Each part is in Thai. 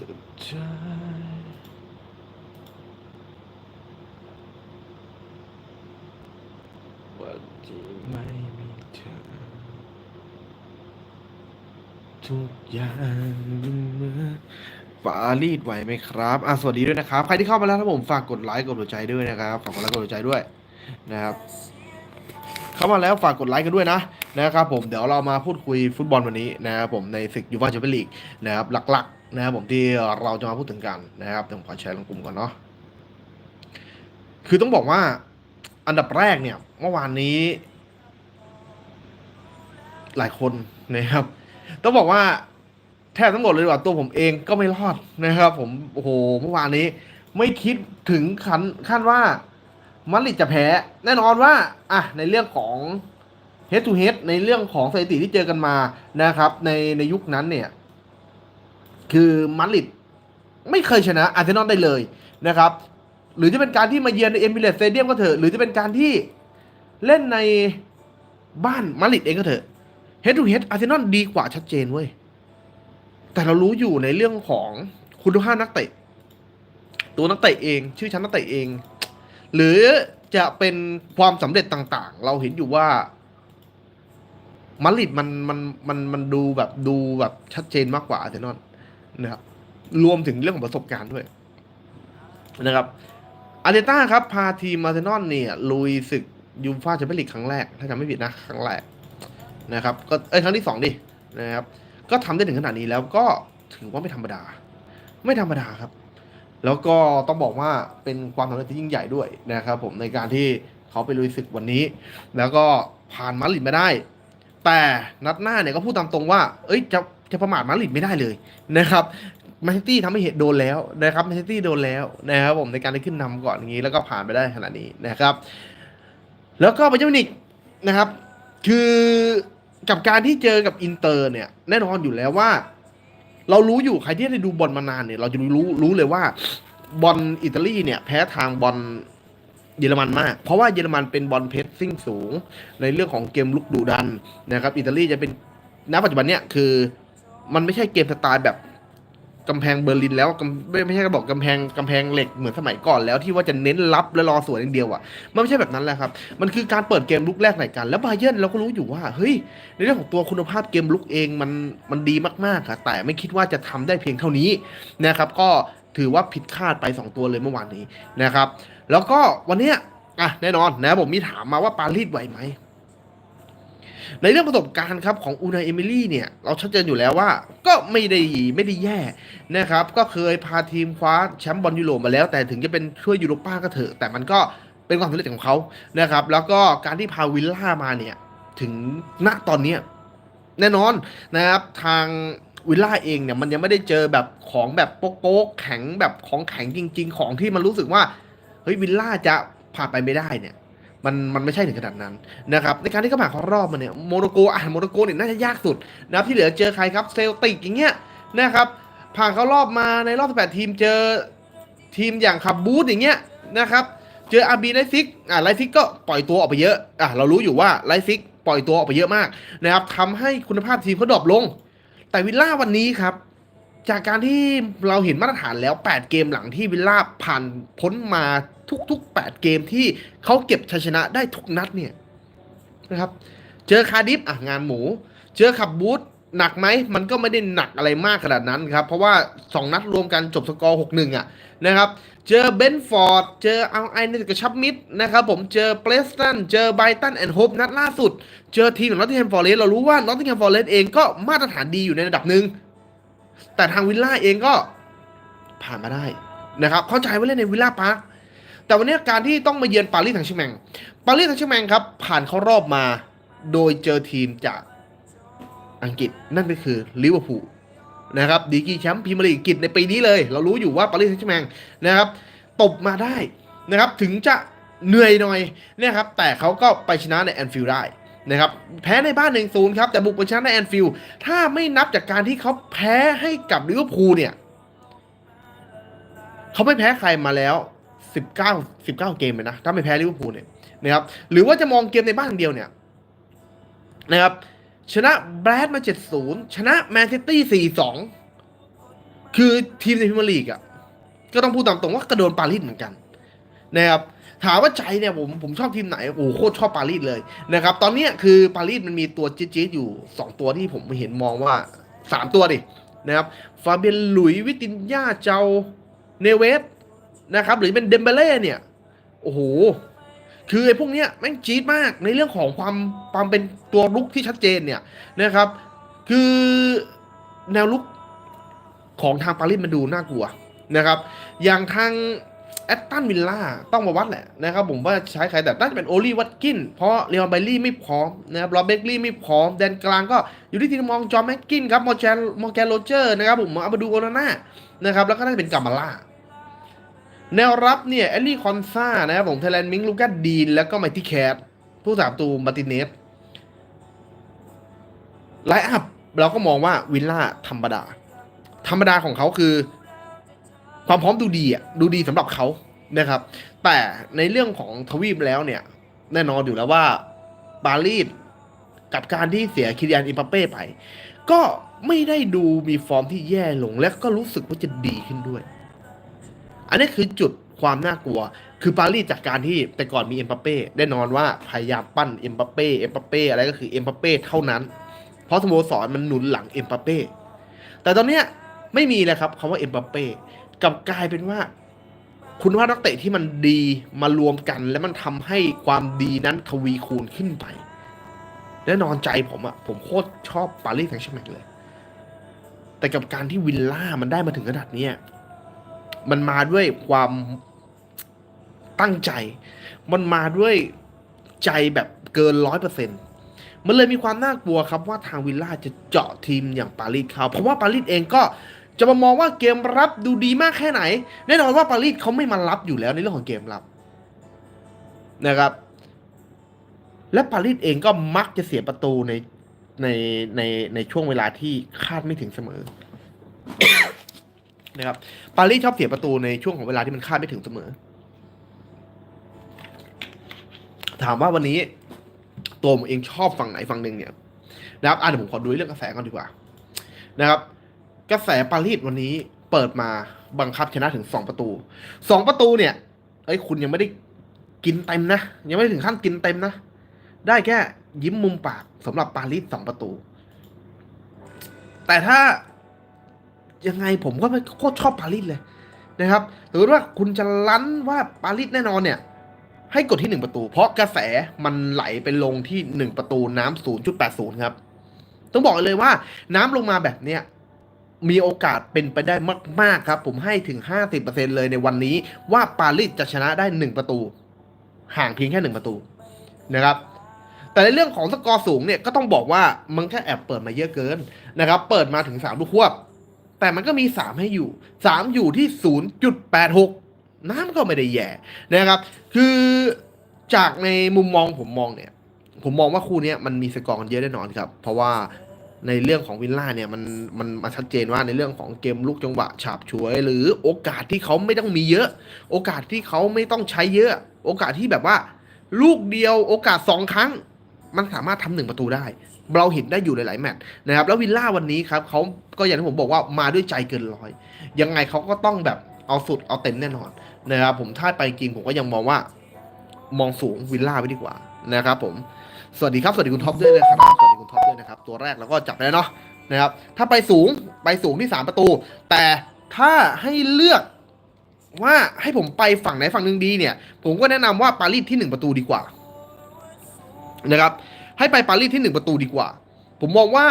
สุดท้ายวันที่ไม่มีเธอ ทุกอย่างเหมือนปารีดไหวไหมครับ อะ สวัสดีด้วยนะครับ ใครที่เข้ามาแล้วครับผมฝากกดไลค์กดหัวใจด้วยนะครับ ฝากกดไลค์กดหัวใจด้วยนะครับ เข้ามาแล้วฝากกดไลค์กันด้วยนะนะครับผม เดี๋ยวเรามาพูดคุยฟุตบอลวันนี้นะครับผมในศึกยูฟ่าแชมเปี้ยนลีกนะครับหลักๆ นะครับผมที่เราจะมาพูดถึงกันนะครับเดี๋ยวผมขอแชร์ลงกลุ่มก่อนเนาะคือต้องบอกว่าอันดับแรกเนี่ยเมื่อวานนี้ หลายคนนะครับ ต้องบอกว่าแทบทั้งหมดเลยว่าตัวผมเองก็ไม่รอดนะครับ ผมโอ้โหเมื่อวานนี้ ไม่คิดถึงขันขั้นว่ามาดริดจะแพ้ แน่นอนว่าอะในเรื่องของ head to head ในเรื่องของสถิติที่เจอกันมานะครับ ในในยุคนั้นเนี่ย คือมาดริดไม่เคยชนะอาร์เซนอลได้เลยนะครับ หรือจะเป็นการที่มาเยือนในเอมิเรตสเตเดียมก็เถอะ หรือจะเป็นการที่เล่นในบ้านมาดริดเองก็เถอะ head to head อาร์เซนอลดีกว่าชัดเจนเว้ย แต่เรารู้อยู่ในเรื่องของคุณภาพนักเตะ ตัวนักเตะเอง ชื่อชั้นนักเตะเอง หรือจะเป็นความสำเร็จต่างๆ เราเห็นอยู่ว่ามาดริดมันมันมันมันดูแบบดูแบบชัดเจนมากกว่าอาร์เซนอล นะครับรวมถึงเรื่องของประสบการณ์ด้วยนะครับอาร์เตต้าครับ พาทีมอาร์เซนอลเนี่ยลุยศึกยูฟ่าแชมเปี้ยนลีกครั้งแรก ถ้าจำไม่ผิดนะ ครั้งแรกนะครับ ก็เอ้ยครั้งที่สองดินะครับ ก็ทำได้ถึงขนาดนี้แล้วก็ถือว่าไม่ธรรมดา ไม่ธรรมดาครับ แล้วก็ต้องบอกว่าเป็นความสำเร็จที่ยิ่งใหญ่ด้วยนะครับ ผมในการที่เขาไปลุยศึกวันนี้ แล้วก็ผ่านมาดริดมาได้ แต่นัดหน้าเนี่ยก็พูดตามตรงว่า เอ้ยจะ จะประมาทมาดริดไม่ได้เลยนะครับแมนซิตี้ทำให้เห็นโดนแล้วนะครับแมนซิตี้โดนแล้วนะครับผมในการได้ขึ้นนำก่อนอย่างนี้แล้วก็ผ่านไปได้ขนาดนี้นะครับ แล้วก็ไปเจ้านิกนะครับ คือกับการที่เจอกับอินเตอร์เนี่ย แน่นอนอยู่แล้วว่า เรารู้อยู่ใครที่ได้ดูบอลมานานเนี่ย เราจะรู้รู้เลยว่าบอลอิตาลีเนี่ย แพ้ทางบอลเยอรมันมาก เพราะว่าเยอรมันเป็นบอลเพสซิ่งสูง ในเรื่องของเกมลุกดุดันนะครับ อิตาลีจะเป็นณปัจจุบันเนี่ยคือ มันไม่ใช่เกมสไตล์แบบกำแพงเบอร์ลินแล้วกำไม่ไม่ใช่กระบอกกำแพงกำแพงเหล็กเหมือนสมัยก่อนแล้วที่ว่าจะเน้นรับและรอสวนอย่างเดียวอะมันไม่ใช่แบบนั้นแหละครับ มันคือการเปิดเกมลุกแรกใส่กัน แล้วบาเยิร์นเราก็รู้อยู่ว่าเฮ้ยในเรื่องของตัวคุณภาพเกมลุกเองมันมันดีมากๆครับแต่ไม่คิดว่าจะทำได้เพียงเท่านี้นะครับ ก็ถือว่าผิดคาดไป 2 ตัวเลยเมื่อวานนี้นะครับ แล้วก็วันเนี้ยอะแน่นอนนะผมมีถามมาว่าปารีสไหวไหม ในเรื่องประสบการณ์ครับของอูนาเอมิลี่เนี่ยเราชัดเจนอยู่แล้วว่า ก็ไม่ได้ไม่ได้แย่นะครับก็เคยพาทีมคว้าแชมป์บอลยุโรปมาแล้ว แต่ถึงจะเป็นช่วยยูโรป้าก็เถอะ แต่มันก็เป็นความสำเร็จของเขานะครับ แล้วก็การที่พาวิลล่ามาเนี่ยถึงณตอนนี้แน่นอนนะครับทางวิลล่าเองเนี่ยมันยังไม่ได้เจอแบบของแบบโป๊กแข็งแบบของแข็งจริง ๆ ของที่มันรู้สึกว่าเฮ้ยวิลล่าจะผ่านไปไม่ได้เนี่ย มันมันไม่ใช่ถึงขนาดนั้นนะครับในการที่เขาผ่านเข้ารอบมาเนี่ยโมโนโกอะโมโนโกเนี่ยน่าจะยากสุดนะครับที่เหลือเจอใครครับเซลติกอย่างเงี้ยนะครับผ่านเข้ารอบมาในรอบ18ทีมเจอทีมอย่างขับบูธอย่างเงี้ยนะครับเจออาร์บีไลซิกอ่าไลซิกก็ปล่อยตัวออกไปเยอะอะเรารู้อยู่ว่าไลซิกปล่อยตัวออกไปเยอะมากนะครับทำให้คุณภาพทีมเขาดรอปลง แต่วิลล่าวันนี้ครับ จากการที่เราเห็นมาตรฐานแล้ว 8 เกมหลังที่วิลล่าผ่านพ้นมาทุก ๆ 8 เกมที่เขาเก็บชัยชนะได้ทุกนัดเนี่ยนะครับ เจอคาร์ดิฟอะงานหมู เจอขับบูธหนักไหมมันก็ไม่ได้หนักอะไรมากขนาดนั้นครับ เพราะว่า 2 นัดรวมกันจบสกอร์ 6-1 อะนะครับ เจอเบนฟอร์ด เจอเอาไอเนกับชับมิดนะครับผมเจอเปรสตัน เจอไบตันแอนด์โฮปนัดล่าสุด เจอทีมของนอตติงแฮมฟอร์เรสเรารู้ว่านอตติงแฮมฟอร์เรสเองก็มาตรฐานดีอยู่ในระดับหนึ่ง แต่ทางวิลล่าเองก็ผ่านมาได้นะครับ เข้าใจว่าเล่นในวิลล่าพาร์คแต่วันนี้การที่ต้องมาเยือนปารีสแซงต์แชร์แมงปารีสแซงต์แชร์แมงครับ ผ่านเข้ารอบมาโดยเจอทีมจากอังกฤษนั่นก็คือลิเวอร์พูลนะครับดีกีแชมป์พรีเมียร์ลีกอังกฤษในปีนี้เลย เรารู้อยู่ว่าปารีสแซงต์แชร์แมงนะครับตบมาได้นะครับถึงจะเหนื่อยหน่อยนะครับแต่เขาก็ไปชนะในแอนฟิลด์ได้ นะครับแพ้ในบ้าน1 0ครับ แต่บุกไปชนะในแอนฟิลด์ถ้าไม่นับจากการที่เขาแพ้ให้กับลิเวอร์พูลเนี่ยเขาไม่แพ้ใครมาแล้ว 19 19 เกมเลยนะ ถ้าไม่แพ้ลิเวอร์พูลเนี่ยนะครับหรือว่าจะมองเกมในบ้านเดียวเนี่ยนะครับชนะแบรดมา 7-0 ชนะแมนซิตี้4-2 คือทีมในพรีเมียร์ลีกอะก็ต้องพูดตามตรงว่าก็โดนปารีสเหมือนกันนะครับ ถามว่าใจเนี่ยผมผมชอบทีมไหนโอ้โหโคตรชอบปารีสเลยนะครับ ตอนนี้คือปารีสมันมีตัวจี๊ดๆอยู่ 2 ตัวที่ผมเห็นมองว่า 3 ตัวดินะครับฟาเบียนหลุยวิตินยาเจ้าเนเวสนะครับ หรือเป็นเดมเบเล่เนี่ย โอ้โห คือไอ้พวกเนี้ยแม่งจี๊ดมากในเรื่องของความความเป็นตัวลุกที่ชัดเจนเนี่ยนะครับ คือแนวลุกของทางปารีสมันดูน่ากลัวนะครับ อย่างทาง แอตตันวิลล่าต้องมาวัดแหละนะครับผมว่าใช้ใครแต่น่าจะเป็นโอลีวัตกิน เพราะเลออนไบลี่ไม่พร้อมนะครับโรเบกลี่ไม่พร้อมแดนกลางก็อยู่ที่ทีมมองจอห์นแม็กกินครับมอร์แกนมอร์แกนโรเจอร์นะครับผมเอามาดูโอนาน่านะครับแล้วก็น่าจะเป็นกามาล่าแนวรับเนี่ยแอลลี่คอนซานะครับผมไทแลนมิงลูกัสดีนแล้วก็ไมตี้แคทผู้สามตูมาร์ติเนสไลน์อัพเราก็มองว่าวิลล่าธรรมดา ธรรมดาของเขาคือ ความพร้อมดูดีอะดูดีสำหรับเขานะครับ แต่ในเรื่องของทวีปแล้วเนี่ย แน่นอนอยู่แล้วว่าปารีสกับการที่เสียคิริยานอิมบัปเป้ไป ก็ไม่ได้ดูมีฟอร์มที่แย่ลงและก็รู้สึกว่าจะดีขึ้นด้วย อันนี้คือจุดความน่ากลัว คือปารีสจากการที่แต่ก่อนมีเอ็มบัปเป้แน่นอนว่าพยายามปั้นเอ็มบัปเป้เอ็มบัปเป้อะไรก็คือเอ็มบัปเป้เท่านั้น เพราะสโมสรมันหนุนหลังเอ็มบัปเป้แต่ตอนเนี้ยไม่มีเลยครับคำว่าเอ็มบัปเป้ กับกลายเป็นว่า คุณภาพนักเตะที่มันดีมารวมกัน แล้วมันทำให้ความดีนั้นทวีคูณขึ้นไปแน่นอนใจผมอะผมโคตรชอบปารีสแซงต์แชร์แมงเลย แต่กับการที่วิลล่ามันได้มาถึงขนาดเนี้มันมาด้วยความตั้งใจ มันมาด้วยใจแบบเกินร้อยเปอร์เซ็นต์มันเลยมีความน่ากลัวครับว่าทางวิลล่าจะเจาะทีมอย่างปารีสเขาเพราะว่าปารีสเองก็ จะมามองว่าเกมรับดูดีมากแค่ไหน แน่นอนว่าปารีสเขาไม่มารับอยู่แล้วในเรื่องของเกมรับนะครับ และปารีสเองก็มักจะเสียประตูในในในในช่วงเวลาที่คาดไม่ถึงเสมอนะครับปารีสชอบเสียประตูในช่วงของเวลาที่มันคาดไม่ถึงเสมอ ถามว่าวันนี้ตัวผมเองชอบฝั่งไหนฝั่งหนึ่งเนี่ยนะครับอะเดี๋ยวผมขอดูเรื่องกระแสก่อนดีกว่า นะครับ กระแสปารีสวันนี้เปิดมาบังคับชนะถึงสองประตูสองประตูเนี่ยเอ้ยคุณยังไม่ได้กินเต็มนะ ยังไม่ไถึงขั้นกินเต็มนะ ได้แค่ยิ้มมุมปากสำหรับปารีสสองประตู แต่ถ้ายังไงผมก็ไม่โคตรชอบปารีสเลยนะครับสมมติว่าคุณจะลั้นว่าปารีสแน่นอนเนี่ย ให้กดที่หนึ่งประตู เพราะกระแสมันไหลไปลงที่หนึ่งประตูน้ำศูนย์จุดแปดศูนย์ครับ ต้องบอกเลยว่าน้ำลงมาแบบเนี้ย มีโอกาสเป็นไปได้มาก ๆ ครับ ผมให้ถึง 50%เลยในวันนี้ว่าปารีสจะชนะได้ 1 ประตู ห่างเพียงแค่ 1 ประตูนะครับ แต่ในเรื่องของสกอร์สูงเนี่ยก็ต้องบอกว่ามันแค่แอบเปิดมาเยอะเกินนะครับ เปิดมาถึง 3 ลูกควบ แต่มันก็มี 3 ให้อยู่ 3 อยู่ที่ 0.86 น้ำก็ไม่ได้แย่นะครับ คือจากในมุมมองผมมองเนี่ย ผมมองว่าคู่เนี้ยมันมีสกอร์กันเยอะแน่นอนครับ เพราะว่า ในเรื่องของวิลล่าเนี่ยมันมันมาชัดเจนว่าในเรื่องของเกมลูกจังหวะฉาบฉวย หรือโอกาสที่เขาไม่ต้องมีเยอะ โอกาสที่เขาไม่ต้องใช้เยอะ โอกาสที่แบบว่า ลูกเดียวโอกาสสองครั้ง มันสามารถทำหนึ่งประตูได้ เราเห็นได้อยู่หลาย ๆ แมตช์นะครับแล้ววิลล่าวันนี้ครับเขาก็อย่างที่ผมบอกว่ามาด้วยใจเกินร้อยยังไงเขาก็ต้องแบบเอาสุดเอาเต็มแน่นอนนะครับผมถ้าไปจริงผมก็ยังมองว่า มองสูงวิลล่าไว้ดีกว่านะครับผมสวัสดีครับสวัสดีคุณท็อปด้วยนะครับ นะครับ ตัวแรกเราก็จับไปแล้วเนาะนะครับ ถ้าไปสูงไปสูงที่3ประตู แต่ถ้าให้เลือกว่าให้ผมไปฝั่งไหนฝั่งหนึ่งดีเนี่ย ผมก็แนะนำว่าปารีสที่1ประตูดีกว่านะครับ ให้ไปปารีสที่1ประตูดีกว่า ผมมองว่า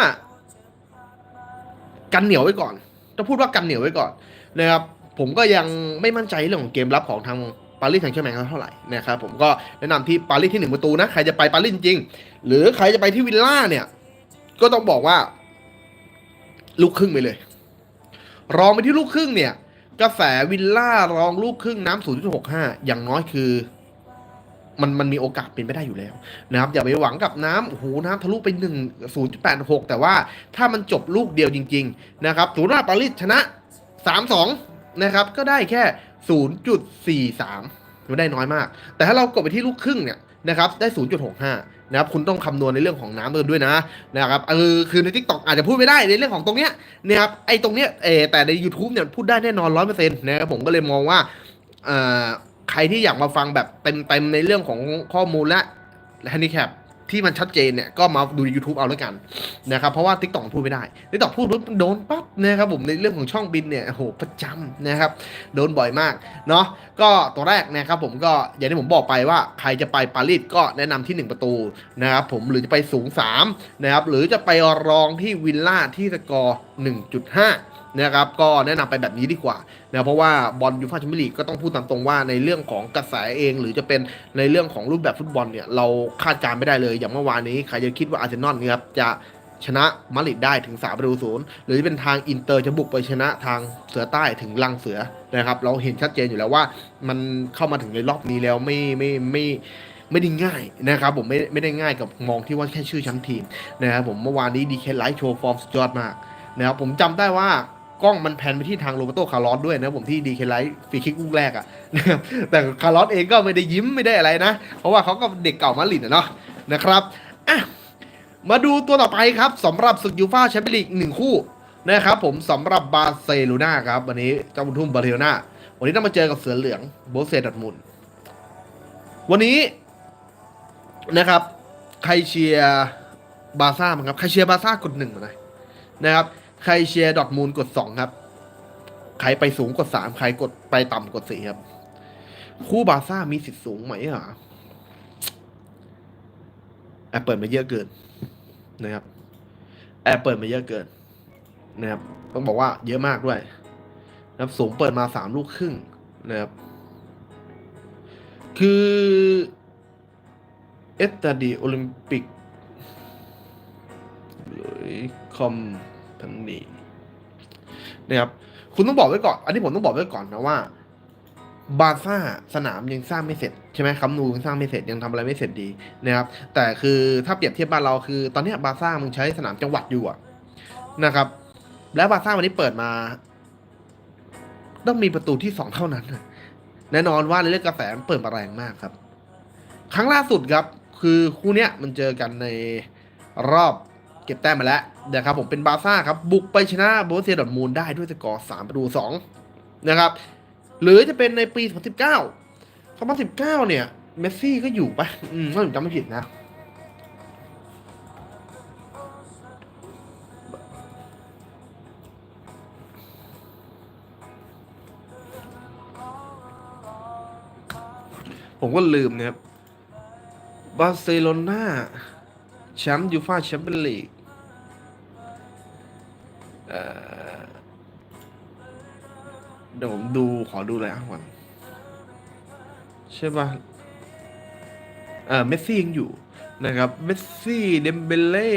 กันเหนียวไว้ก่อนจะพูดว่ากันเหนียวไว้ก่อนนะครับผมก็ยังไม่มั่นใจเรื่องของเกมรับของทางปารีสแซงต์แชร์แมงเท่าไหร่นะครับผมก็แนะนำที่ปารีสที่หนึ่งประตูนะ ใครจะไปปารีสจริง หรือใครจะไปที่วิลล่าเนี่ย ก็ต้องบอกว่า ลูกครึ่งไปเลย รองไปที่ลูกครึ่งเนี่ย กระแสวิลล่ารองลูกครึ่งน้ำศูนย์จุดหกห้าอย่างน้อยคือ มันมันมีโอกาสเป็นไปได้อยู่แล้วนะครับ อย่าไปหวังกับน้ำโอ้โหน้ำทะลุไปหนึ่งศูนย์จุดแปดหกแต่ว่าถ้ามันจบลูกเดียวจริง ๆ นะครับสมมติว่าปารีสชนะสามสองนะครับ ก็ได้แค่ศูนย์จุดสี่สามไม่ได้น้อยมาก แต่ถ้าเรากดไปที่ลูกครึ่งเนี่ยนะครับ ได้ศู นะครับคุณต้องคำนวณในเรื่องของน้ำเดินด้วยนะนะครับเออคือในทิกตอกอาจจะพูดไม่ได้ในเรื่องของตรงเนี้ยนะครับไอ้ตรงเนี้ยเออแต่ใน YouTube เนี่ยพูดได้แน่นอนร้อยเปอร์เซ็นต์นะครับผมก็เลยมองว่าเอ่อใครที่อยากมาฟังแบบเต็มๆในเรื่องของข้อมูลและแฮนดิแคป ที่มันชัดเจนเนี่ยก็มาดูใน YouTube เอาแล้วกันนะครับเพราะว่า t ิ k t o k พูดไม่ได้ t ิ k t o k พูดปุ๊บโดนปั๊บนะครับผมในเรื่องของช่องบินเนี่ยโหประจำนะครับโดนบ่อยมากเนาะก็ตัวแรกนะครับผมก็อย่างที่ผมบอกไปว่าใครจะไปปารีสก็แนะนำที่ 1 ประตูนะครับผมหรือจะไปสูง3นะครับหรือจะไปรองที่วิลล่าที่สกอร์1.5 นะครับก็แนะนำไปแบบนี้ดีกว่านะเพราะว่าบอลยูฟ่าแชมเปี้ยนลีกก็ต้องพูดตามตรงว่าในเรื่องของกระแสเอง หรือจะเป็นในเรื่องของรูปแบบฟุตบอลเนี่ยเราคาดการณ์ไม่ได้เลยอย่างเมื่อวานนี้ใครจะคิดว่าอาร์เซนอลเนี่ยครับจะชนะมาดริดได้ถึง3ประตูศูนย์หรือจะเป็นทางอินเตอร์จะบุกไปชนะทางเสือใต้ถึงลังเสือนะครับ เราเห็นชัดเจนอยู่แล้วว่ามันเข้ามาถึงในรอบนี้แล้วไม่ไม่ไม่ไม่ได้ง่ายนะครับผมไม่ไม่ได้ง่ายกับมองที่ว่าแค่ชื่อชั้นทีมนะครับผมเมื่อวานนี้ดีเคไลท์โชว์ฟอร์มสุดยอดมากนะครับผมจำได้ว่า กล้องมันแพนไปที่ทางโรเบโตคาร์ลอสด้วยนะผมที่ดีเคไลท์ฟรีคิกลูกแรกอะนะแต่คาร์ลอสเองก็ไม่ได้ยิ้มไม่ได้อะไรนะ เพราะว่าเขาก็เด็กเก่ามาดริดอะเนาะนะครับอะมาดูตัวต่อไปครับสำหรับศึกยูฟ่าแชมเปี้ยนลีกหนึ่งคู่นะครับผมสำหรับบาร์เซโลนาครับวันนี้เจ้าบุญทุ่มบาร์เซโลนาวันนี้ต้องมาเจอกับเสือเหลืองโบเซดอร์ทมุนวันนี้นะครับใครเชียร์บาร์ซ่ามั้งครับใครเชียร์บาร์ซ่ากดหนึ่งมาหน่อยนะครับ ใครเชียร์ดอทมูลกดสองครับ ใครไปสูงกดสามใครกดไปต่ำกดสี่ครับ คู่บาร์ซ่ามีสิทธิ์สูงไหมอะแอบเปิดมาเยอะเกินนะครับ แอบเปิดมาเยอะเกินนะครับ ต้องบอกว่าเยอะมากด้วยนะครับสูงเปิดมาสามลูกครึ่งนะครับ คือเอสตาดีโอลิมปิกหรือคอม พันนีนะครับคุณต้องบอกไว้ก่อน อันนี้ผมต้องบอกไว้ก่อนนะว่า บาซ่าสนามยังสร้างไม่เสร็จใช่ไหมคัมนูยังสร้างไม่เสร็จยังทำอะไรไม่เสร็จดีนะครับ แต่คือถ้าเปรียบเทียบบ้านเราคือ ตอนนี้บาซ่ามึงใช้สนามจังหวัดอยู่นะครับ แล้วบาซ่าวันนี้เปิดมา ต้องมีประตูที่สองเท่านั้นแน่นอนว่าในเรื่องกระแสมันเปิดมาแรงมากครับ ครั้งล่าสุดครับ คือคู่เนี้ยมันเจอกันในรอบ เก็บแต้มมาแล้วนะครับผมเป็นบาร์ซ่าครับ บุกไปชนะโบรเซียดอร์ทมูลได้ด้วยสกอร์3ประตู2นะครับหรือจะเป็นในปี 2019 2019 เนี่ย เมสซี่ก็อยู่ปะอืมถ้าผมจำไม่ผิดนะผมก็ลืมนะครับบาร์เซโลนา แชมป์ยูฟ่าแชมเปี้ยนลีกเอ่อดี๋ยวผมดูขอดูอะไรอะก่อนใช่ป่ะเออเมสซี่ยังอยู่นะครับ เมสซี่เดมเบเล่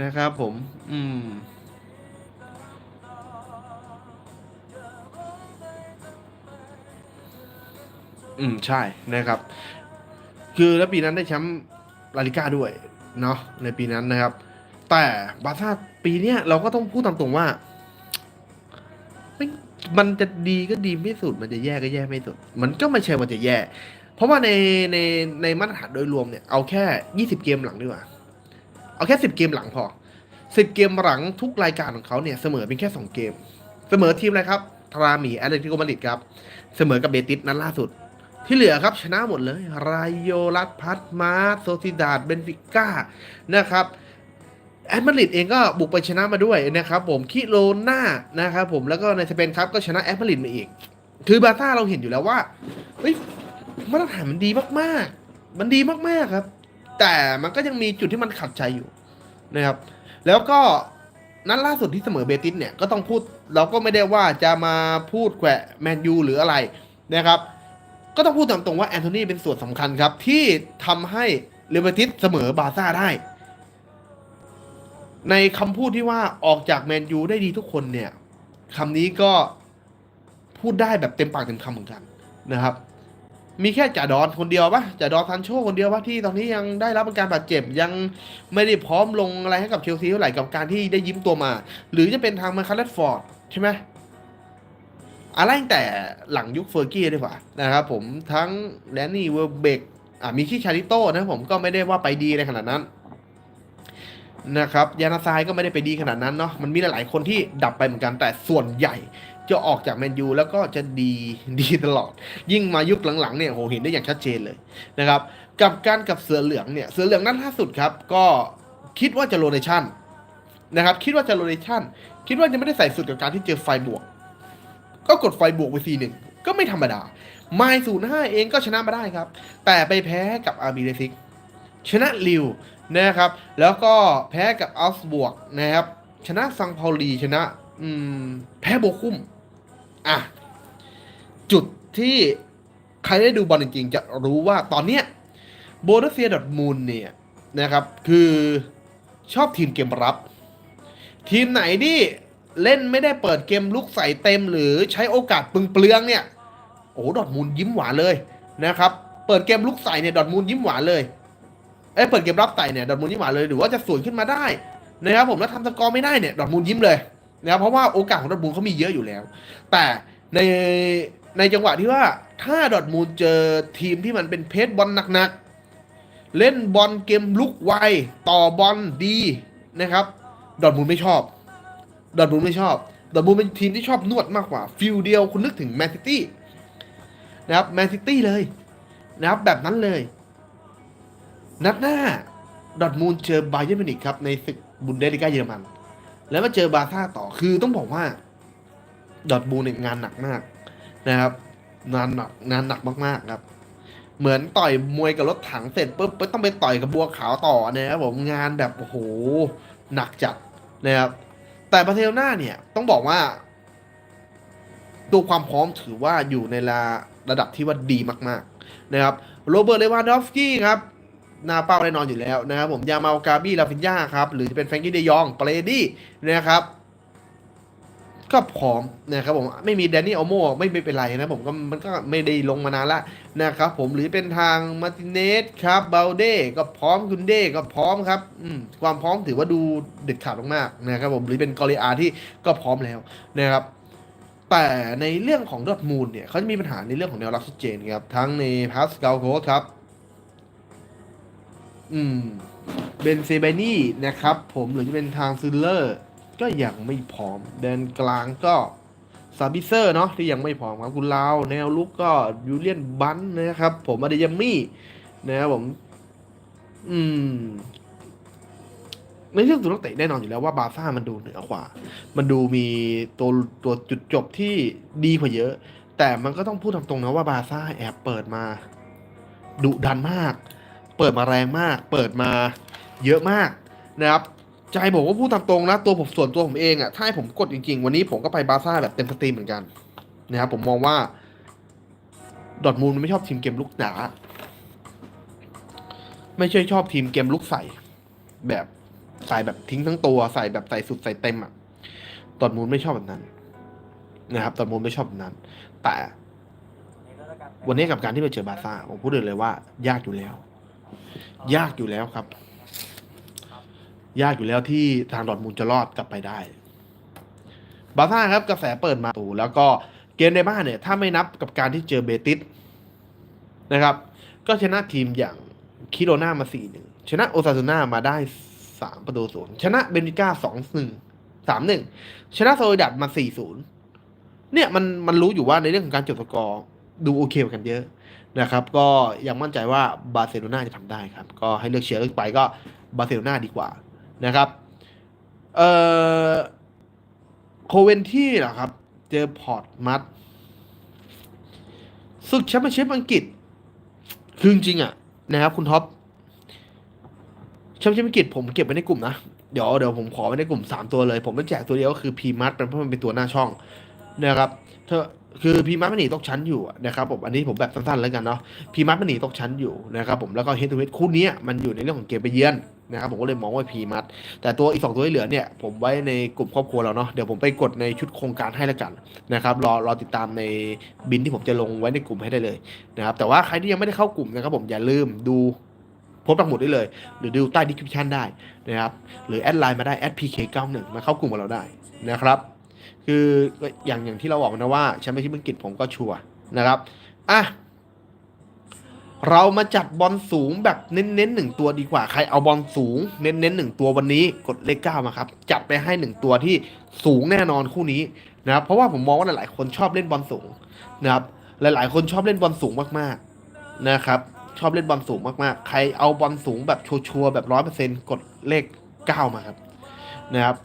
นะครับผม อืมอืม ใช่นะครับ คือแล้วปีนั้นได้แชมป์ลาลิก้าด้วย เนาะในปีนั้นนะครับ แต่บาซ่าปีเนี้ยเราก็ต้องพูดตามตรงว่าไม่มันจะดีก็ดีไม่สุด มันจะแย่ก็แย่ไม่สุด มันก็ไม่ใช่มันจะแย่ เพราะว่าในในในมาตรฐานโดยรวมเนี่ย เอาแค่ยี่สิบเกมหลังดีกว่า เอาแค่สิบเกมหลังพอสิบเกมหลังทุกรายการของเขาเนี่ย เสมอเป็นแค่สองเกม เสมอทีมอะไรครับ ทรามีแอตเลติโกมาดริดครับ เสมอกับเบติสนัดล่าสุด ที่เหลือครับชนะหมดเลย รายโยลัสพัดมาร์โซซิดาดเบนฟิก้านะครับแอตมาริดเองก็บุกไปชนะมาด้วยนะครับผมคิโลนานะครับผมแล้วก็ในสเปนครับก็ชนะแอตมาริดมาอีก คือบาซ่าเราเห็นอยู่แล้วว่าเฮ้ยมาตรฐานมันดีมากๆ มันดีมากๆครับ แต่มันก็ยังมีจุดที่มันขัดใจอยู่นะครับ แล้วก็นัดล่าสุดที่เสมอเบติสเนี่ยก็ต้องพูดเราก็ไม่ได้ว่าจะมาพูดแขวะแมนยูหรืออะไรนะครับ ก็ต้องพูดตามตรงว่าแอนโทนีเป็นส่วนสำคัญครับ ที่ทำให้เรอัลเบติสเสมอบาร์ซ่าได้ ในคำพูดที่ว่าออกจากแมนยูได้ดีทุกคนเนี่ยคำนี้ก็พูดได้แบบเต็มปากเต็มคำเหมือนกันนะครับ มีแค่จ่าดอนคนเดียวปะจ่าดอนซันโชคนเดียวปะที่ตอนนี้ยังได้รับอาการบาดเจ็บยังไม่ได้พร้อมลงอะไรให้กับเชลซีเท่าไหร่กับการที่ได้ยิ้มตัวมา หรือจะเป็นทางมาคาร์เลฟอร์ดใช่ไหม อะไรตั้งแต่หลังยุคเฟอร์กี้ดีกว่านะครับผมทั้งแดนนี่เวลเบกอ่ามีที่ชาริโต้นะผมก็ไม่ได้ว่าไปดีในขนาดนั้นนะครับยานาซายก็ไม่ได้ไปดีขนาดนั้นเนาะมันมีหลายๆคนที่ดับไปเหมือนกันแต่ส่วนใหญ่จะออกจากแมนยูแล้วก็จะดีดีตลอด ยิ่งมายุคหลังๆเนี่ยโหเห็นได้อย่างชัดเจนเลยนะครับกับการกับเสือเหลืองเนี่ยเสือเหลืองนั้นล่าสุดครับ ก็คิดว่าจะโรเนชั่นนะครับคิดว่าจะโรเนชั่นคิดว่าจะไม่ได้ใส่สุดกับการที่เจอไฟบวก ก็กดไฟบวกไปซีหนึ่งก็ไม่ธรรมดา ไมล์ศูนย์ห้าเองก็ชนะมาได้ครับ แต่ไปแพ้กับอาร์บีเลซิก ชนะลิวนะครับ แล้วก็แพ้กับอัลส์บวกนะครับ ชนะซังพาลีชนะ อืม แพ้โบคุ้ม อะ จุดที่ใครได้ดูบอลจริงๆ จะรู้ว่าตอนเนี้ยโบนัสเซียดอทมูลเนี่ยนะครับ คือชอบทีมเกมรับ ทีมไหนที่ เล่นไม่ได้เปิดเกมลุกใส่เต็ม หรือใช้โอกาสปึงเปลืองเนี่ยโอ้ดอทมูลยิ้มหวานเลยนะครับเปิดเกมลุกใส่เนี่ยดอทมูลยิ้มหวานเลยเอ้เปิดเกมรับใส่เนี่ยดอทมูลยิ้มหวานเลยหรือว่าจะสวนขึ้นมาได้นะครับผมแล้วทำสกอร์ไม่ได้เนี่ยดอทมูลยิ้มเลยนะครับเพราะว่าโอกาสของดอทมูลเขามีเยอะอยู่แล้ว แต่ในในจังหวะที่ว่าถ้าดอทมูลเจอทีมที่มันเป็นเพจบอลหนักๆเล่นบอลเกมลุกไวต่อบอลดีนะครับดอทมูลไม่ชอบ ดอทมูลไม่ชอบดอทมูลเป็นทีมที่ชอบนวดมากกว่าฟิลเดียวคุณนึกถึงแมนซิตี้นะครับแมนซิตี้เลยนะครับแบบนั้นเลย นัดหน้าดอทมูลเจอบาเยิร์มิวนิกครับในศึกบุนเดสลิก้าเยอรมัน แล้วมาเจอบาซ่าต่อคือต้องบอกว่าดอทมูลเนี่ยงานหนักมากนะครับงานหนักงานหนักมากๆครับ เหมือนต่อยมวยกับรถถังเสร็จปุ๊บปุ๊บต้องไปต่อยกับบัวขาวต่อนะครับผมงานแบบโอ้โหหนักจัดนะครับ แต่บาร์เซโลนาเนี่ยต้องบอกว่าตัวความพร้อมถือว่าอยู่ในระระดับที่ว่าดีมาก ๆ นะครับโรเบิร์ตเลวานดอฟสกี้ครับนาเป้าแน่นอนอยู่แล้วนะครับผมยามาลกาบี้ลาฟินยาครับ หรือจะเป็นแฟรงกี้เดยองเปรดี้นะครับ ก็พร้อมนะครับผมไม่มีแดนนี่อัลโมไม่ไม่เป็นไรนะผมก็มันก็ไม่ได้ลงมานานละนะครับผมหรือเป็นทางมาร์ติเนสครับเบลเด้ก็พร้อมคุณเด้ก็พร้อมครับความพร้อมถือว่าดูเด็ดขาดมากๆนะครับผมหรือเป็นกอริอาที่ก็พร้อมแล้วนะครับแต่ในเรื่องของดอทมูลเนี่ยเขาจะมีปัญหาในเรื่องของแนวรับชัดเจนครับทั้งในพาสกาลโคสครับอืมเบนเซเบนี่นะครับผมหรือจะเป็นทางซิลเลอร์ ก็ยังไม่พร้อม แดนกลางก็ซาบิเซอร์เนาะที่ยังไม่พร้อมครับคุณลาวแนวลุกก็ยูเลียนบันนะครับ ผมอเดยามี่นะครับผม อืม ในเรื่องตัวนักเตะแน่นอนอยู่แล้วว่าบาซ่ามันดูเหนือกว่า มันดูมีตัวตัวจุดจบที่ดีกว่าเยอะ แต่มันก็ต้องพูดตามตรงนะว่าบาซ่าแอบเปิดมาดุดันมาก เปิดมาแรงมาก เปิดมาเยอะมากนะครับ ใจผมก็พูดตามตรงนะตัวผมส่วนตัวผมเองอะถ้าให้ผมกดจริงๆ วันนี้ผมก็ไปบาซ่าแบบเต็มสตรีมเหมือนกันนะครับผมมองว่า ดอทมูลไม่ชอบทีมเกมลุกหนา ไม่ใช่ชอบทีมเกมลุกใส่ แบบใส่แบบทิ้งทั้งตัวใส่แบบใส่สุดใส่เต็มอะดอทมูลไม่ชอบแบบนั้น นะครับดอทมูลไม่ชอบแบบนั้น แต่วันนี้กับการที่ไปเจอบาซ่าผมพูดเลยเลยว่า ยากอยู่แล้ว ยากอยู่แล้วครับ ยากอยู่แล้วที่ทางดอทมูลจะรอดกลับไปได้ บาซ่าครับกระแสเปิดมาตูแล้วก็เกมในบ้านเนี่ย ถ้าไม่นับกับการที่เจอเบติสนะครับ ก็ชนะทีมอย่างคิโรนามาสี่หนึ่งชนะโอซาซูน่ามาได้สามประตูศูนย์ชนะเบนิก้าสองหนึ่งสามหนึ่งชนะโซลิดัดมาสี่ศูนย์เนี่ยมันมันรู้อยู่ว่าในเรื่องของการจบสกอร์ดูโอเคกันเยอะนะครับ ก็ยังมั่นใจว่าบาร์เซโลนาจะทำได้ครับ ก็ให้เลือกเชียร์เลือกไปก็บาร์เซโลนาดีกว่า นะครับเอ่อโคเวนที่เหรอครับ เจอพอร์ตมัดศึกแชมเปี้ยนชิพอังกฤษ คือจริงๆอะนะครับคุณท็อปแชมเปี้ยนชิพอังกฤษผมเก็บไว้ในกลุ่มนะ เดี๋ยวเดี๋ยวผมขอไว้ในกลุ่ม 3 ตัวเลย ผมไม่แจกตัวเดียวก็คือพีมัดเป็นเพราะมันเป็นตัวหน้าช่องนะครับเธอ คือพีมัดมันหนีตกชั้นอยู่นะครับผมอันนี้ผมแบบสั้นๆแล้วกันเนาะพีมัดมันหนีตกชั้นอยู่นะครับผมแล้วก็เฮดทูเฮดคู่นี้มันอยู่ในเรื่องของเกมไปเยือนนะครับผมก็เลยมองว่าพีมัดแต่ตัวอีกสองตัวที่เหลือเนี่ยผมไว้ในกลุ่มครอบครัวเราเนาะเดี๋ยวผมไปกดในชุดโครงการให้แล้วกันนะครับรอรอติดตามในบินที่ผมจะลงไว้ในกลุ่มให้ได้เลยนะครับแต่ว่าใครที่ยังไม่ได้เข้ากลุ่มนะครับผมอย่าลืมดูพบปักหมุดได้เลย หรือดูใต้ดีคริปชันได้นะครับหรือแอดไลน์มาได้แอด pk91 มาเข้ากลุ่มกับเราได้นะครับ คืออย่างอย่างที่เราบอกนะว่าแชมเปี้ยนชิพอังกฤษผมก็ชัวร์นะครับอะเรามาจัดบอลสูงแบบเน้นๆหนึ่งตัวดีกว่า ใครเอาบอลสูง เน้นๆหนึ่งตัววันนี้กดเลขเก้ามาครับ จัดไปให้หนึ่งตัวที่สูงแน่นอนคู่นี้นะครับเพราะว่าผมมองว่าหลายๆคนชอบเล่นบอลสูงนะครับหลายๆ คนชอบเล่นบอลสูงมากๆนะครับ ชอบเล่นบอลสูงมากๆ ใครเอาบอลสูงแบบชัวร์ๆแบบร้อยเปอร์เซ็นต์กดเลขเก้ามาครับนะครับ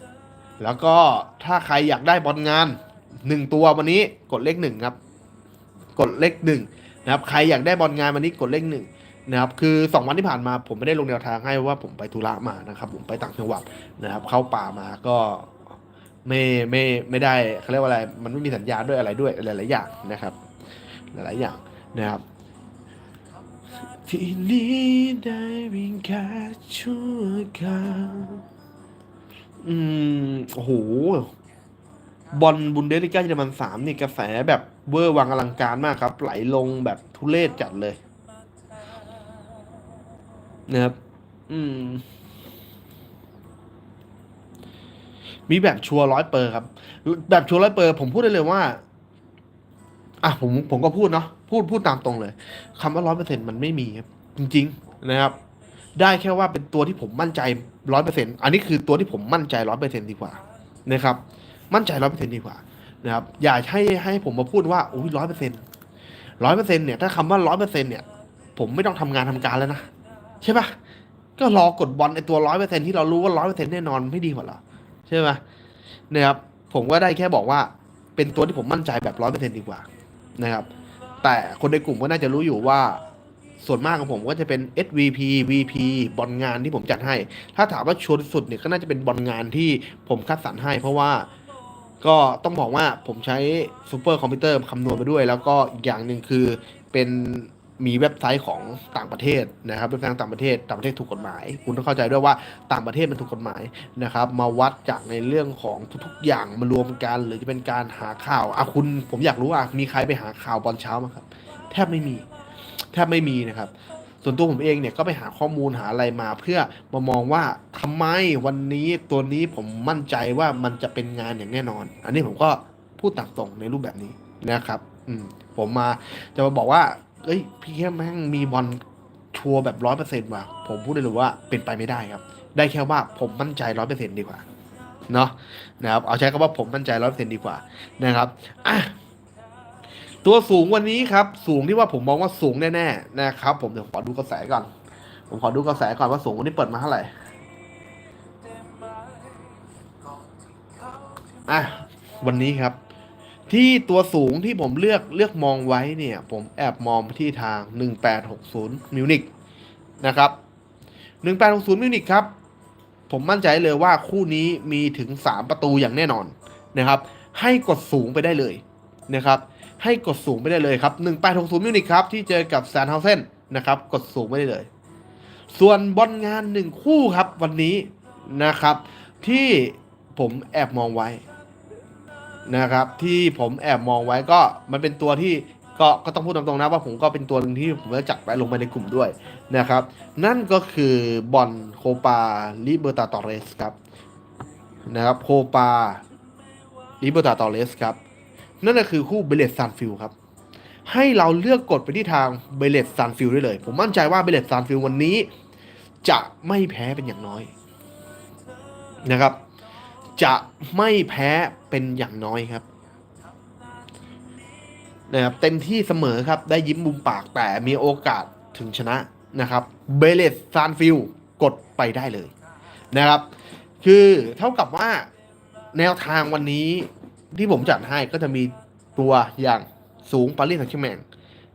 แล้วก็ถ้าใครอยากได้บอลงานหนึ่งตัววันนี้กดเลขหนึ่งครับ กดเลขหนึ่งนะครับ ใครอยากได้บอลงานวันนี้กดเลขหนึ่งนะครับ คือสองวันที่ผ่านมาผมไม่ได้ลงแนวทางให้ว่าผมไปธุระมานะครับ ผมไปต่างจังหวัดนะครับ เข้าป่ามาก็ไม่ไม่ไม่ได้เขาเรียกว่าอะไร มันไม่มีสัญญาณด้วยอะไรด้วยหลายๆอย่างนะครับ หลายๆอย่างนะครับที่นี้ได้เพียงแค่ชั่วคราว อืมโอ้โหบอลบุนเดสลิก้าเยอรมันสามนี่กระแสแบบเวอร์วังอลังการมากครับ ไหลลงแบบทุเรศจัดเลยนะครับ อืม มีแบบชัวร้อยเปอร์ครับ แบบชัวร้อยเปอร์ผมพูดได้เลยว่า อะผมผมก็พูดเนาะพูดพูดตามตรงเลยคำว่าร้อยเปอร์เซ็นมันไม่มีครับ จริง ๆ นะครับ ได้แค่ว่าเป็นตัวที่ผมมั่นใจร้อยเปอร์เซ็นต์อันนี้คือตัวที่ผมมั่นใจร้อยเปอร์เซ็นต์ดีกว่านะครับ มั่นใจร้อยเปอร์เซ็นต์ดีกว่านะครับ อย่าให้ให้ผมมาพูดว่าอุ้ยร้อยเปอร์เซ็นต์ร้อยเปอร์เซ็นต์เนี่ยถ้าคำว่าร้อยเปอร์เซ็นต์เนี่ย ผมไม่ต้องทำงานทำการแล้วนะใช่ปะก็รอกดบอลไอตัวร้อยเปอร์เซ็นต์ที่เรารู้ว่าร้อยเปอร์เซ็นต์แน่นอนไม่ดีกว่าหรอใช่ปะนะครับผมก็ได้แค่บอกว่าเป็นตัวที่ผมมั่นใจแบบร้อยเปอร์เซ็นต์ดีกว่านะครับ แต่คนในกลุ่มก็น่าจะรู้อยู่ว่า ส่วนมากของผมก็จะเป็น SVP VP บอลงานที่ผมจัดให้ ถ้าถามว่าชัวร์ที่สุดเนี่ยก็น่าจะเป็นบอลงานที่ผมคัดสรรให้ เพราะว่าก็ต้องบอกว่าผมใช้ซูเปอร์คอมพิวเตอร์คำนวณไปด้วย แล้วก็อีกอย่างหนึ่งคือเป็นมีเว็บไซต์ของต่างประเทศนะครับเว็บไซต์ของต่างประเทศต่างประเทศถูกกฎหมาย คุณต้องเข้าใจด้วยว่าต่างประเทศมันถูกกฎหมายนะครับ มาวัดจากในเรื่องของทุกๆอย่างมารวมกัน หรือจะเป็นการหาข่าวอะคุณผมอยากรู้อะมีใครไปหาข่าวบอลเช้ามั้งครับ แทบไม่มี แทบไม่มีนะครับ ส่วนตัวผมเองเนี่ยก็ไปหาข้อมูลหาอะไรมา เพื่อมามองว่าทำไมวันนี้ตัวนี้ผมมั่นใจว่ามันจะเป็นงานอย่างแน่นอน อันนี้ผมก็พูดตามตรงในรูปแบบนี้นะครับ อืมผมมาจะมาบอกว่า เอ้ย พี่แค่แม่งมีบอลชัวร์แบบร้อยเปอร์เซ็นต์ว่ะผมพูดได้เลยว่าเป็นไปไม่ได้ครับ ได้แค่ว่าผมมั่นใจร้อยเปอร์เซ็นต์ดีกว่าเนาะนะครับเอาใช้คำว่าผมมั่นใจร้อยเปอร์เซ็นต์ดีกว่านะครับอะ ตัวสูงวันนี้ครับ สูงที่ว่าผมมองว่าสูงแน่ๆนะครับ ผมเดี๋ยวขอดูกระแสก่อน ผมขอดูกระแสก่อนว่าสูงวันนี้เปิดมาเท่าไหร่อะวันนี้ครับ ที่ตัวสูงที่ผมเลือกเลือกมองไว้เนี่ย ผมแอบมองไปที่ทาง 1860 มิวนิกนะครับ 1860 มิวนิกครับ ผมมั่นใจเลยว่าคู่นี้มีถึง 3 ประตูอย่างแน่นอนนะครับ ให้กดสูงไปได้เลยนะครับ ให้กดสูงไปได้เลยครับ 1860มิวนิกครับที่เจอกับแซนเฮาเซนนะครับกดสูงไปได้เลย ส่วนบอลงานหนึ่งคู่ครับวันนี้นะครับ ที่ผมแอบมองไว้นะครับ ที่ผมแอบมองไว้ก็มันเป็นตัวที่ก็ก็ต้องพูดตรงๆนะว่าผมก็เป็นตัวหนึ่งที่ผมจะจัดไปลงไปในกลุ่มด้วยนะครับ นั่นก็คือบอลโคปาลิเบอร์ตาตอเรสครับนะครับโคปาลิเบอร์ตาตอเรสครับ นั่นก็คือคู่เบเลตซันฟิลครับ ให้เราเลือกกดไปที่ทางเบเลตซันฟิลได้เลย ผมมั่นใจว่าเบเลตซันฟิลวันนี้ จะไม่แพ้เป็นอย่างน้อยนะครับ จะไม่แพ้เป็นอย่างน้อยครับนะครับเต็มที่เสมอครับได้ยิ้มมุมปากแต่มีโอกาสถึงชนะนะครับเบเลตซานฟิลกดไปได้เลยนะครับ คือเท่ากับว่าแนวทางวันนี้ ที่ผมจัดให้ก็จะมีตัวอย่างสูงปารีสแซงต์แชร์แมง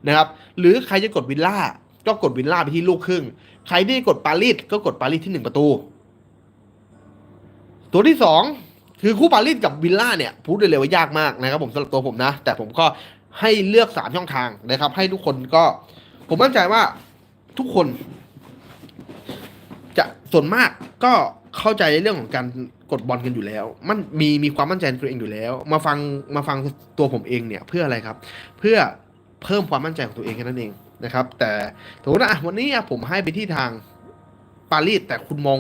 นะครับ หรือใครจะกดวิลล่าก็กดวิลล่าไปที่ลูกครึ่ง ใครที่กดปารีสก็กดปารีสที่หนึ่งประตู ตัวที่สองคือคู่ปารีสกับวิลล่าเนี่ยพูดเลยว่ายากมากนะครับผมสำหรับตัวผมนะ แต่ผมก็ให้เลือกสามช่องทางนะครับ ให้ทุกคนก็ ผมมั่นใจว่าทุกคน จะส่วนมากก็เข้าใจในเรื่องของการ กดบอลกันอยู่แล้ว มันมีมีความมั่นใจในตัวเองอยู่แล้ว มาฟังมาฟังตัวผมเองเนี่ยเพื่ออะไรครับ เพื่อเพิ่มความมั่นใจของตัวเองแค่นั้นเองนะครับ แต่สมมติว่าอะวันนี้ผมให้ไปที่ทางปารีสแต่คุณมอง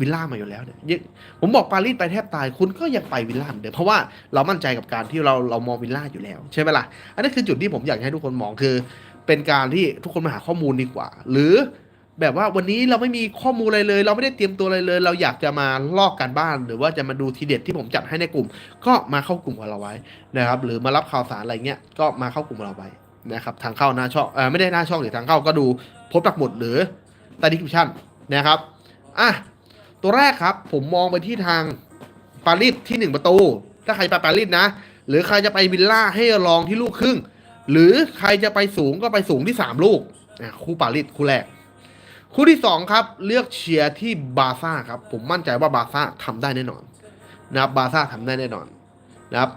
วิลล่ามาอยู่แล้วเนี่ยผมบอกปารีสไปแทบตายคุณก็ยังไปวิลล่าเหมือนเดิมเพราะว่าเรามั่นใจกับการที่เราเรามองวิลล่าอยู่แล้ว ใช่ไหมล่ะ อันนี้คือจุดที่ผมอยากให้ทุกคนมองคือ เป็นเป็นการที่ทุกคนมาหาข้อมูลดีกว่า หรือ แบบว่าวันนี้เราไม่มีข้อมูลอะไรเลย เราไม่ได้เตรียมตัวอะไรเลย เราอยากจะมาลอกการบ้าน หรือว่าจะมาดูทีเด็ดที่ผมจัดให้ในกลุ่ม ก็มาเข้ากลุ่มของเราไว้นะครับ หรือมารับข่าวสารอะไรเงี้ยก็มาเข้ากลุ่มของเราไว้นะครับทางเข้าหน้าช่องเออไม่ได้หน้าช่องหรือทางเข้าก็ดูพสต์ปักหมุดหรือใต้ดิสคริปชั่นนะครับอะตัวแรกครับผมมองไปที่ทางปารีสที่หนึ่งประตู ถ้าใครไปปารีสนะ หรือใครจะไปวิลล่าให้ลองที่ลูกครึ่ง หรือใครจะไปสูงก็ไปสูงที่ 3 ลูกอะคู่ปารีสคู่แรก คู่ที่ 2 ครับเลือกเชียร์ที่บาร์ซ่าครับ ผมมั่นใจว่าบาร์ซ่าทำได้แน่นอนนะครับบาร์ซ่าทำได้แน่นอนนะครับ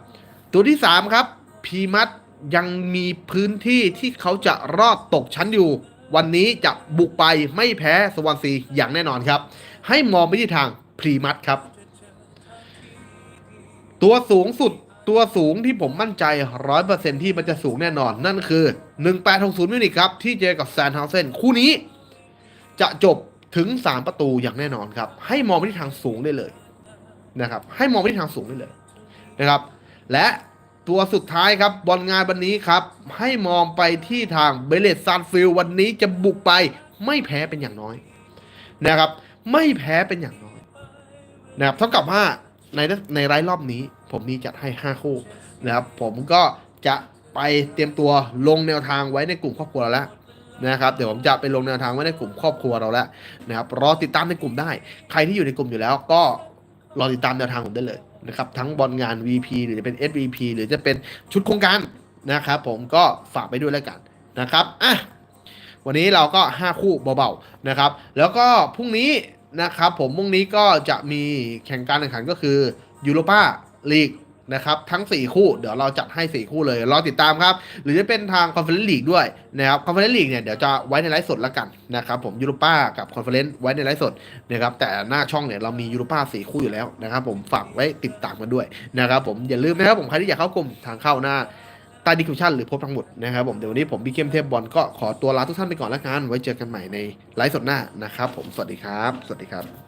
ตัวที่ 3 ครับ พีมัตยังมีพื้นที่ที่เขาจะรอดตกชั้นอยู่ วันนี้จะบุกไปไม่แพ้สวอนซีอย่างแน่นอนครับ ให้มองไปที่ทางพรีมัตครับ ตัวสูงสุดตัวสูงที่ผมมั่นใจร้อยเปอร์เซ็นที่มันจะสูงแน่นอน นั่นคือ 1860มิวนิกครับ ที่เจอกับแซนเฮาเซนคู่นี้ จะจบถึง 3 ประตูอย่างแน่นอนครับ ให้มองไปที่ทางสูงได้เลยนะครับ ให้มองไปที่ทางสูงได้เลยนะครับ และตัวสุดท้ายครับบอลงานวันนี้ครับ ให้มองไปที่ทางเบเลตซานฟิลวันนี้จะบุกไปไม่แพ้เป็นอย่างน้อยนะครับ ไม่แพ้เป็นอย่างน้อยนะครับเท่ากับว่าในในไร้รอบนี้ ผมมีจัดให้ 5 คู่นะครับ ผมก็จะไปเตรียมตัวลงแนวทางไว้ในกลุ่มครอบครัวแล้ว นะครับเดี๋ยวผมจะไปลงแนวทางไว้ในกลุ่มครอบครัวเราแล้วนะครับรอติดตามในกลุ่มได้ ใครที่อยู่ในกลุ่มอยู่แล้วก็รอติดตามแนวทางผมได้เลยนะครับทั้งบอลงาน VP หรือจะเป็น SVP หรือจะเป็นชุดโครงการนะครับผมก็ฝากไปด้วยแล้วกันนะครับอะวันนี้เราก็ 5 คู่เบาๆนะครับ แล้วก็พรุ่งนี้นะครับผมพรุ่งนี้ก็จะมีแข่งการแข่งขันก็คือยูโรปาลีก นะครับทั้ง 4 คู่เดี๋ยวเราจัดให้ 4 คู่เลยรอติดตามครับ หรือจะเป็นทางคอนเฟอเรนซ์ลีกด้วยนะครับคอนเฟอเรนซ์ลีกเนี่ยเดี๋ยวจะไว้ในไลฟ์สดแล้วกันนะครับผมยูโรป้ากับคอนเฟอเรนซ์ไว้ในไลฟ์สดนะครับแต่หน้าช่องเนี่ยเรามียูโรป้าสี่คู่อยู่แล้วนะครับผมฝากไว้ติดตามกันด้วยนะครับผมอย่าลืมนะครับผมใครที่อยากเข้ากลุ่มทางเข้าหน้าใต้ดิคริปชั่นหรือพบทั้งหมดนะครับผมเดี๋ยววันนี้ผมบิ๊กเกมเทพบอลก็ขอตัวลาทุกท่านไปก่อนแล้วกันไว้เจอกันใหม่ในไลฟ์สดหน้านะครับผมสวัสดีครับ สวัสดีครับ